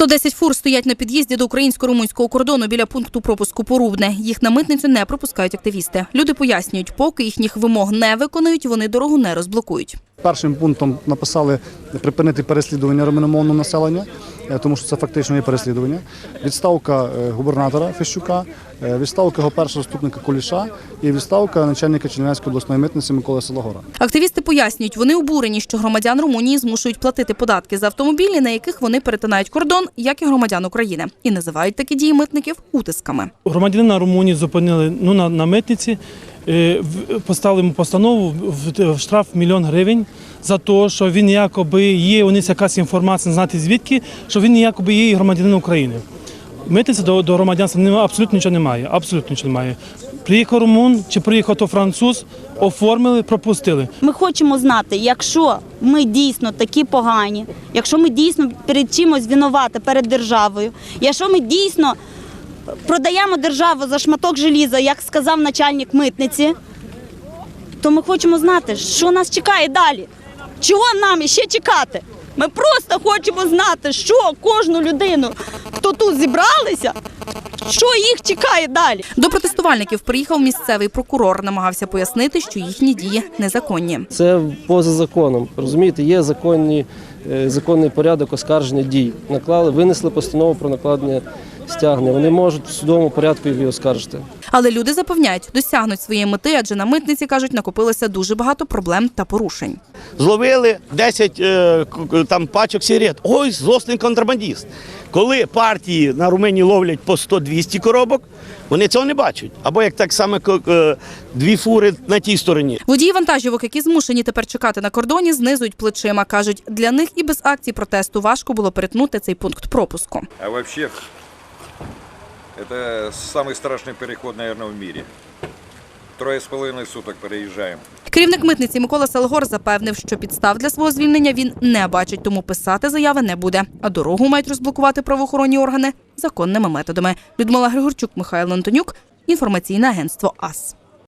110 фур стоять на під'їзді до українсько-румунського кордону біля пункту пропуску Порубне. Їх на митницю не пропускають активісти. Люди пояснюють, поки їхніх вимог не виконують, вони дорогу не розблокують. Першим пунктом написали припинити переслідування румуномовного населення, е, тому що це фактично є переслідування. Відставка е, губернатора Фещука, е, відставка його першого заступника Куліша і відставка начальника Чернівецької обласної митниці Миколи Сологора. Активісти пояснюють, вони обурені, що громадян Румунії змушують платити податки за автомобілі, на яких вони перетинають кордон, як і громадян України, і називають такі дії митників утисками. Громадянина Румунії зупинили ну, на, на митниці, поставили йому постанову в, штраф мільйон гривень за те, що він якоби є, у них якась інформація, знати звідки, що він якоби є громадянин України. Митниця до, до громадянства абсолютно нічого немає. Абсолютно нічого немає. Приїхав румун чи приїхав то француз, оформили, пропустили. Ми хочемо знати, якщо ми дійсно такі погані, якщо ми дійсно перед чимось винувати перед державою, якщо ми дійсно продаємо державу за шматок желіза, як сказав начальник митниці, то ми хочемо знати, що нас чекає далі. Чого нам ще чекати? Ми просто хочемо знати, що кожну людину, хто тут зібралися, що їх чекає далі. До протестувальників приїхав місцевий прокурор, намагався пояснити, що їхні дії незаконні. Це поза законом. Розумієте, є законні, е, законний порядок оскарження дій. Наклали, винесли постанову про накладення стягнення. Вони можуть в судовому порядку її оскаржити. Але люди запевняють, досягнуть своєї мети, адже на митниці кажуть, накопилося дуже багато проблем та порушень. зловили 10 е, там пачок сигарет. Ой, злосний контрабандист. Коли партії на Румунії ловлять по 100-200 коробок, вони цього не бачать. Або як так само е, дві фури на тій стороні. Водії вантажівок, які змушені тепер чекати на кордоні, знизують плечима. кажуть, для них і без акцій протесту важко було перетнути цей пункт пропуску. А вообще, это самый страшный переход, наверное, в мире. Трое с половиной суток переезжаем. Керівник митниці Микола Селгор запевнив, що підстав для свого звільнення він не бачить, тому писати заяви не буде. А дорогу мають розблокувати правоохоронні органи законними методами. Людмила Григорчук, Михайло Антонюк. Інформаційне агентство АС.